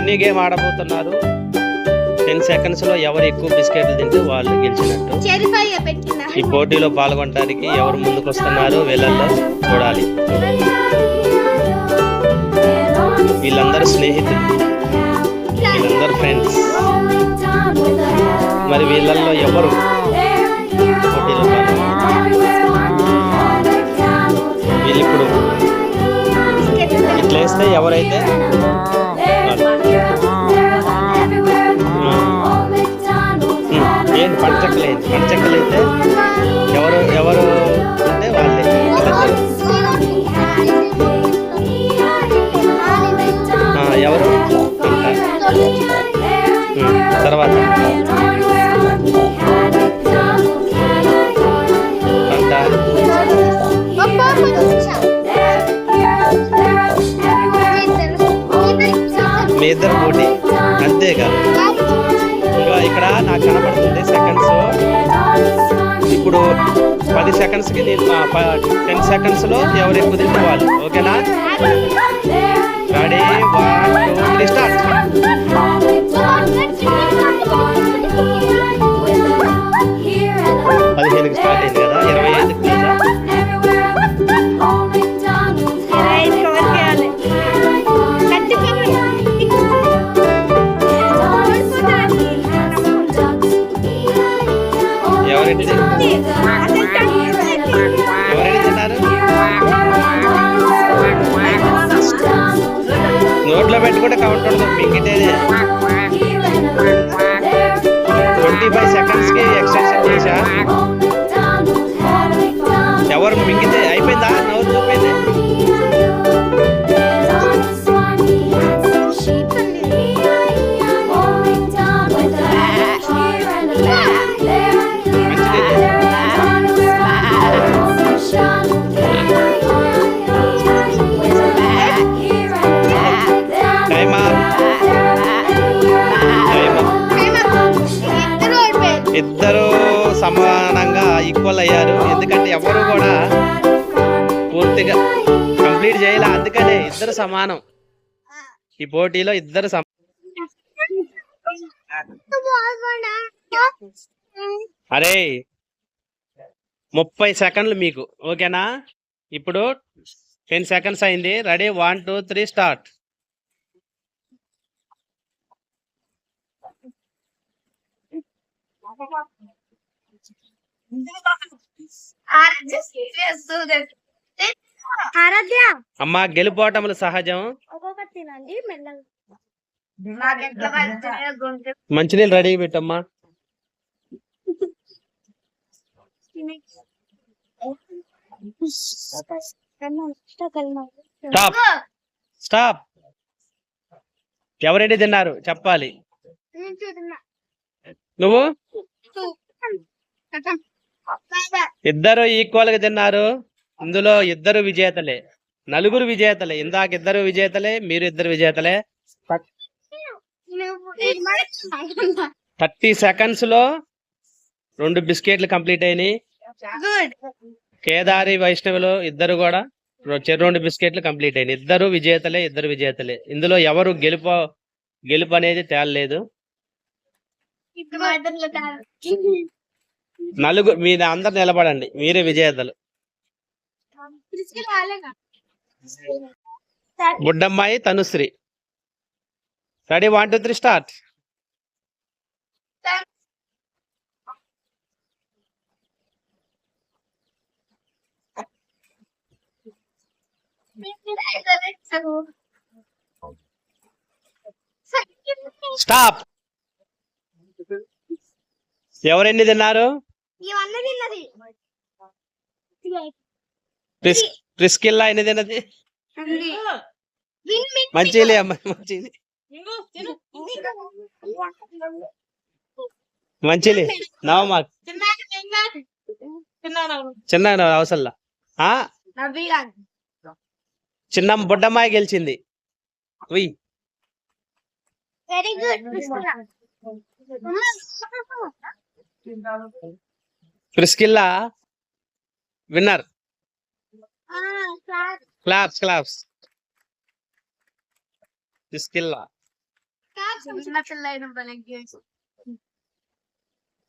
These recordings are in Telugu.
Funny game ఆడబోతున్నారు. టెన్ సెకండ్స్లో ఎవరు ఎక్కువ బిస్కెట్లు తింటే వాళ్ళు గెలిచినట్టు. ఈ పోటీలో పాల్గొనడానికి ఎవరు ముందుకు వస్తున్నారు వీళ్ళల్లో చూడాలి. వీళ్ళందరూ స్నేహితులు. వీళ్ళందరూ ఫ్రెండ్స్ మరి వీళ్ళల్లో ఎవరు పోటీలో పాల్గొన్నారు? వీళ్ళు ఇప్పుడు ఇట్లా వేస్తే ఎవరైతే ఏంటి పంచక్కలు ఏంటి పంచక్కలు అయితే ఇక్కడ నాకు కనబడుతుంది సెకండ్స్ ఇప్పుడు పది సెకండ్స్కి నేను టెన్ సెకండ్స్లో ఎవరు ఎక్కువ తింటే వాళ్ళు. ఓకేనా? నోట్లో పెట్టుకుంటే కౌంట్ ఉండదు. మింగితేనే ట్వంటీ ఫైవ్ సెకండ్స్కి ఎక్స్టెన్షన్ చేశా. ఎవరు మింగితే ఈక్వల్ అయ్యారు ఎందుకంటే ఎవరు కూడా పూర్తిగా కంప్లీట్ చేయాలి. అందుకనే ఇద్దరు సమానం. ఈ పోటీలో ఇద్దరు సమానం అరే ముప్పై సెకండ్లు మీకు. ఓకేనా? ఇప్పుడు టెన్ సెకండ్స్ అయింది. Ready? One two three start. Aaradhya అమ్మా గెలుపోవటములు సహజం. ఒక్కొక్కటి తినండి మెల్లగా. మంచినీళ్ళు రెడీ పెట్టమ్మా. స్టాప్. స్టాప్. ఎవరెంటి తిన్నారు? చెప్పాలి. నువ్వు? ఇద్దరు ఈక్వల్గా తిన్నారు. ఇందులో ఇద్దరు విజేతలే. నలుగురు విజేతలే. ఇందాక ఇద్దరు విజేతలే మీరు ఇద్దరు విజేతలే. థర్టీ సెకండ్స్లో రెండు బిస్కెట్లు కంప్లీట్ అయినాయి. గుడ్ కేదారి వైష్ణవులు ఇద్దరు కూడా రెండు బిస్కెట్లు కంప్లీట్ అయినాయి. ఇద్దరు విజేతలే ఇద్దరు విజేతలే. ఇందులో ఎవరు గెలుపు గెలుపు అనేది తేలలేదు నలుగురు మీరు అందరు నిలబడండి. మీరే విజేతలు. బుడ్డమ్మాయి Tanushree. Ready one two three start stop ఎవరెన్ని తిన్నారు? ప్రిస్కిల్లా తిన్నది. మంచిలే అమ్మాయి మంచిది మంచిలే. నవమా చిన్న అవసరంలా. ఆ? చిన్న బుడ్డమ్మాయి గెలిచింది. Very good Priscilla winner claps claps Priscilla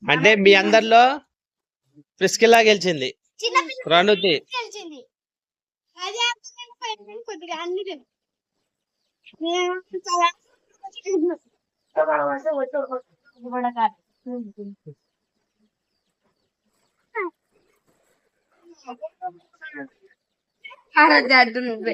అంటే మీ అందరిలో ప్రిస్కిల్లా గెలిచింది రణుతి కొద్దిగా నువ్వే